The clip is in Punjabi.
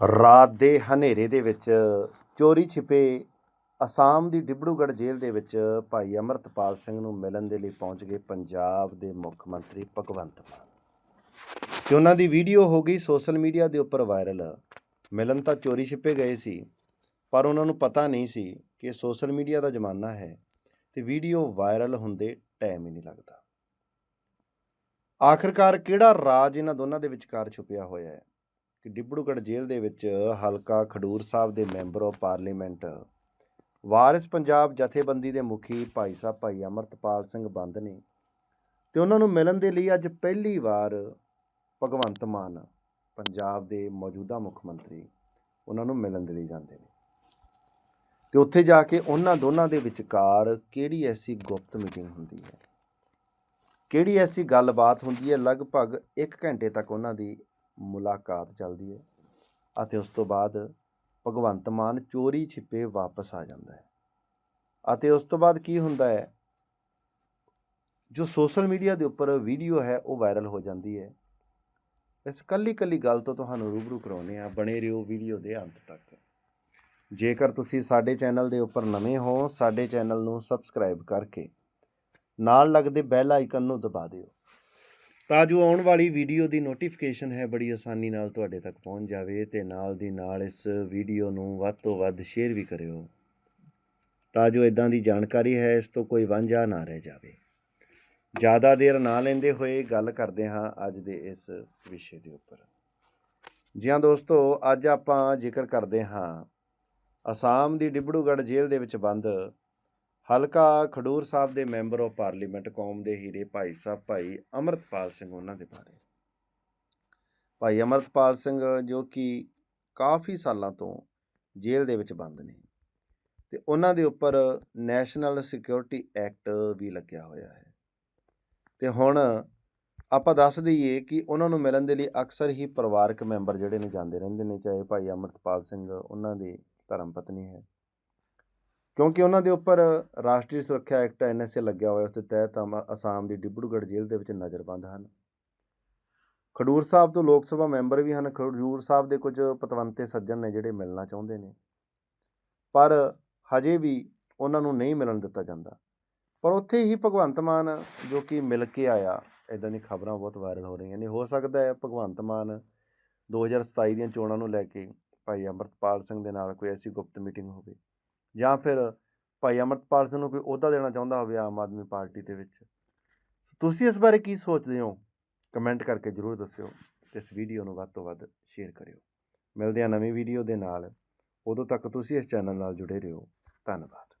ਰਾਤ ਦੇ ਹਨੇਰੇ ਦੇ ਵਿੱਚ ਚੋਰੀ ਛਿਪੇ ਅਸਾਮ ਦੀ ਡਿਬੜੂਗੜ੍ਹ ਜੇਲ੍ਹ ਦੇ ਵਿੱਚ ਭਾਈ ਅਮਰਤਪਾਲ ਸਿੰਘ ਨੂੰ ਮਿਲਣ ਦੇ ਲਈ ਪਹੁੰਚ ਗਏ ਪੰਜਾਬ ਦੇ ਮੁੱਖ ਮੰਤਰੀ ਭਗਵੰਤ ਮਾਨ। ਤੇ ਉਹਨਾਂ ਦੀ ਵੀਡੀਓ ਹੋ ਗਈ ਸੋਸ਼ਲ ਮੀਡੀਆ ਦੇ ਉੱਪਰ ਵਾਇਰਲ। ਮਿਲਣ ਤਾਂ ਚੋਰੀ ਛਿਪੇ ਗਏ ਸੀ, ਪਰ ਉਹਨਾਂ ਨੂੰ ਪਤਾ ਨਹੀਂ ਸੀ ਕਿ ਸੋਸ਼ਲ ਮੀਡੀਆ ਦਾ ਜ਼ਮਾਨਾ ਹੈ ਤੇ ਵੀਡੀਓ ਵਾਇਰਲ ਹੁੰਦੇ ਟਾਈਮ ਹੀ ਨਹੀਂ ਲੱਗਦਾ। ਆਖਰਕਾਰ ਕਿਹੜਾ ਰਾਜ ਇਹਨਾਂ ਦੋਨਾਂ ਦੇ ਵਿਚਕਾਰ ਛੁਪਿਆ ਹੋਇਆ ਹੈ? ਕਿ ਡਿਬੜੂਗੜ੍ਹ ਜੇਲ੍ਹ ਦੇ ਵਿੱਚ ਹਲਕਾ ਖਡੂਰ ਸਾਹਿਬ ਦੇ member of parliament Waris Punjab ਜਥੇਬੰਦੀ ਦੇ ਮੁਖੀ ਭਾਈ ਸਾਹਿਬ ਭਾਈ ਅਮਰਤਪਾਲ ਸਿੰਘ ਬੰਦ ਨੇ ਤੇ ਉਹਨਾਂ ਨੂੰ ਮਿਲਣ ਦੇ ਲਈ ਅੱਜ ਪਹਿਲੀ ਵਾਰ ਭਗਵੰਤ ਮਾਨ ਪੰਜਾਬ ਦੇ ਮੌਜੂਦਾ ਮੁੱਖ ਮੰਤਰੀ ਉਹਨਾਂ ਨੂੰ ਮਿਲਣ ਦੇ ਲਈ ਜਾਂਦੇ ਨੇ। ਤੇ ਉੱਥੇ ਜਾ ਕੇ ਉਹਨਾਂ ਦੋਨਾਂ ਦੇ ਵਿਚਕਾਰ ਕਿਹੜੀ ਐਸੀ ਗੁਪਤ ਮੀਟਿੰਗ ਹੁੰਦੀ ਹੈ? ਕਿਹੜੀ ਐਸੀ ਗੱਲਬਾਤ ਹੁੰਦੀ ਹੈ? ਲਗਭਗ 1 ਘੰਟੇ ਤੱਕ ਉਹਨਾਂ ਦੀ ਮੁਲਾਕਾਤ ਚੱਲਦੀ ਹੈ ਅਤੇ ਉਸ ਤੋਂ ਬਾਅਦ ਭਗਵੰਤ ਮਾਨ ਚੋਰੀ ਛਿਪੇ ਵਾਪਸ ਆ ਜਾਂਦਾ ਹੈ। ਅਤੇ ਉਸ ਤੋਂ ਬਾਅਦ ਕੀ ਹੁੰਦਾ ਹੈ? ਜੋ ਸੋਸ਼ਲ ਮੀਡੀਆ ਦੇ ਉੱਪਰ ਵੀਡੀਓ ਹੈ, ਉਹ ਵਾਇਰਲ ਹੋ ਜਾਂਦੀ ਹੈ। ਇਸ ਕੱਲੀ ਕੱਲੀ ਗੱਲ ਤੋਂ ਤੁਹਾਨੂੰ ਰੂਬਰੂ ਕਰਾਉਨੇ ਆ ਬਣੇ ਰਹੋ ਵੀਡੀਓ ਦੇ ਅੰਤ ਤੱਕ। ਜੇਕਰ ਤੁਸੀਂ ਸਾਡੇ ਚੈਨਲ ਦੇ ਉੱਪਰ ਨਵੇਂ ਹੋ, ਸਾਡੇ ਚੈਨਲ ਨੂੰ ਸਬਸਕ੍ਰਾਈਬ ਕਰਕੇ ਨਾਲ ਲੱਗਦੇ ਬੈਲ ਆਈਕਨ ਨੂੰ ਦਬਾ ਦਿਓ। ਤਾਂ ਜੋ ਆਉਣ ਵਾਲੀ ਵੀਡੀਓ ਦੀ ਨੋਟੀਫਿਕੇਸ਼ਨ ਹੈ, ਬੜੀ ਆਸਾਨੀ ਨਾਲ ਤੁਹਾਡੇ ਤੱਕ ਪਹੁੰਚ ਜਾਵੇ ਤੇ ਨਾਲ ਦੀ ਨਾਲ ਇਸ ਵੀਡੀਓ ਨੂੰ ਵੱਧ ਤੋਂ ਵੱਧ ਸ਼ੇਅਰ ਵੀ ਕਰਿਓ। ਤਾਂ ਜੋ ਇਦਾਂ ਦੀ ਜਾਣਕਾਰੀ ਹੈ, ਇਸ ਤੋਂ ਕੋਈ ਵਾਂਝਾ ਨਾ ਰਹਿ ਜਾਵੇ। ਜ਼ਿਆਦਾ ਦੇਰ ਨਾ ਲੈਂਦੇ ਹੋਏ ਗੱਲ ਕਰਦੇ ਹਾਂ ਅੱਜ ਦੇ ਇਸ ਵਿਸ਼ੇ ਦੇ ਉੱਪਰ। ਜੀ ਹਾਂ ਦੋਸਤੋ, ਅੱਜ ਆਪਾਂ ਜ਼ਿਕਰ ਕਰਦੇ ਹਾਂ ਅਸਾਮ ਦੀ ਡਿਬੜੂਗੜ੍ਹ ਜੇਲ੍ਹ ਦੇ ਵਿੱਚ ਬੰਦ ਹਲਕਾ ਖਡੂਰ ਸਾਹਿਬ ਦੇ ਮੈਂਬਰ ਆਫ ਪਾਰਲੀਮੈਂਟ ਕੌਮ ਦੇ ਹੀਰੇ ਭਾਈ ਸਾਹਿਬ ਭਾਈ ਅਮਰਤਪਾਲ ਸਿੰਘ ਉਹਨਾਂ ਦੇ ਬਾਰੇ। ਭਾਈ ਅਮਰਤਪਾਲ ਸਿੰਘ ਜੋ ਕਿ ਕਾਫੀ ਸਾਲਾਂ ਤੋਂ ਜੇਲ੍ਹ ਦੇ ਵਿੱਚ ਬੰਦ ਨੇ ਤੇ ਉਹਨਾਂ ਦੇ ਉੱਪਰ ਨੈਸ਼ਨਲ ਸਿਕਿਉਰਿਟੀ ਐਕਟ ਵੀ ਲੱਗਿਆ ਹੋਇਆ ਹੈ। ਤੇ ਹੁਣ ਆਪਾਂ ਦੱਸ ਦਈਏ ਕਿ ਉਹਨਾਂ ਨੂੰ ਮਿਲਣ ਦੇ ਲਈ ਅਕਸਰ ਹੀ ਪਰਿਵਾਰਕ ਮੈਂਬਰ ਜਿਹੜੇ ਨੇ ਜਾਂਦੇ ਰਹਿੰਦੇ ਨੇ, ਚਾਹੇ ਭਾਈ ਅਮਰਤਪਾਲ ਸਿੰਘ ਉਹਨਾਂ ਦੀ ਧਰਮ ਪਤਨੀ ਹੈ। ਕਿਉਂਕਿ ਉਹਨਾਂ ਦੇ ਉੱਪਰ ਰਾਸ਼ਟਰੀ ਸੁਰੱਖਿਆ ਐਕਟ ਐਨਐਸਏ ਲੱਗਿਆ ਹੋਇਆ, ਉਸ ਦੇ ਤਹਿਤ ਅਸਾਮ ਦੀ ਡਿਬੜੂਗੜ੍ਹ ਜੇਲ੍ਹ ਦੇ ਵਿੱਚ ਨਜ਼ਰਬੰਦ ਹਨ। ਖਡੂਰ ਸਾਹਿਬ ਤੋਂ ਲੋਕ ਸਭਾ ਮੈਂਬਰ ਵੀ ਹਨ। ਖਡੂਰ ਸਾਹਿਬ ਦੇ ਕੁਝ ਪਤਵੰਤੇ ਸੱਜਣ ਨੇ ਜਿਹੜੇ ਮਿਲਣਾ ਚਾਹੁੰਦੇ ਨੇ। ਪਰ ਹਜੇ ਵੀ ਉਹਨਾਂ ਨੂੰ ਨਹੀਂ ਮਿਲਣ ਦਿੱਤਾ ਜਾਂਦਾ। ਪਰ ਉੱਥੇ ਹੀ ਭਗਵੰਤ ਮਾਨ ਜੋ ਕਿ ਮਿਲ ਕੇ ਆਇਆ ਇਦਾਂ ਦੀ ਖਬਰਾਂ ਬਹੁਤ ਵਾਇਰਲ ਹੋ ਰਹੀਆਂ ਨੇ। ਹੋ ਸਕਦਾ ਹੈ ਭਗਵੰਤ ਮਾਨ 2027 ਦੀਆਂ ਚੋਣਾਂ ਨੂੰ ਲੈ ਕੇ ਭਾਈ ਅਮਰਤਪਾਲ ਸਿੰਘ ਦੇ ਨਾਲ ਕੋਈ ਐਸੀ ਗੁਪਤ ਮੀਟਿੰਗ ਹੋਵੇ। ਜਾਂ ਫਿਰ ਭਾਈ ਅਮਰਤਪਾਲ ਸਿੰਘ ਨੂੰ ਕੋਈ ਅਹੁਦਾ ਦੇਣਾ ਚਾਹੁੰਦਾ ਹੋਵੇ ਆਮ ਆਦਮੀ ਪਾਰਟੀ ਦੇ ਵਿੱਚ। ਤੁਸੀਂ ਇਸ ਬਾਰੇ ਕੀ ਸੋਚਦੇ ਹੋ? ਕਮੈਂਟ ਕਰਕੇ ਜਰੂਰ ਦੱਸਿਓ। ਤੇ ਇਸ ਵੀਡੀਓ ਨੂੰ ਵੱਧ ਤੋਂ ਵੱਧ ਸ਼ੇਅਰ ਕਰਿਓ। ਮਿਲਦੇ ਹਾਂ ਨਵੀਂ ਵੀਡੀਓ ਦੇ ਨਾਲ। ਉਦੋਂ ਤੱਕ ਤੁਸੀਂ ਇਸ ਚੈਨਲ ਨਾਲ ਜੁੜੇ ਰਹੋ। ਧੰਨਵਾਦ।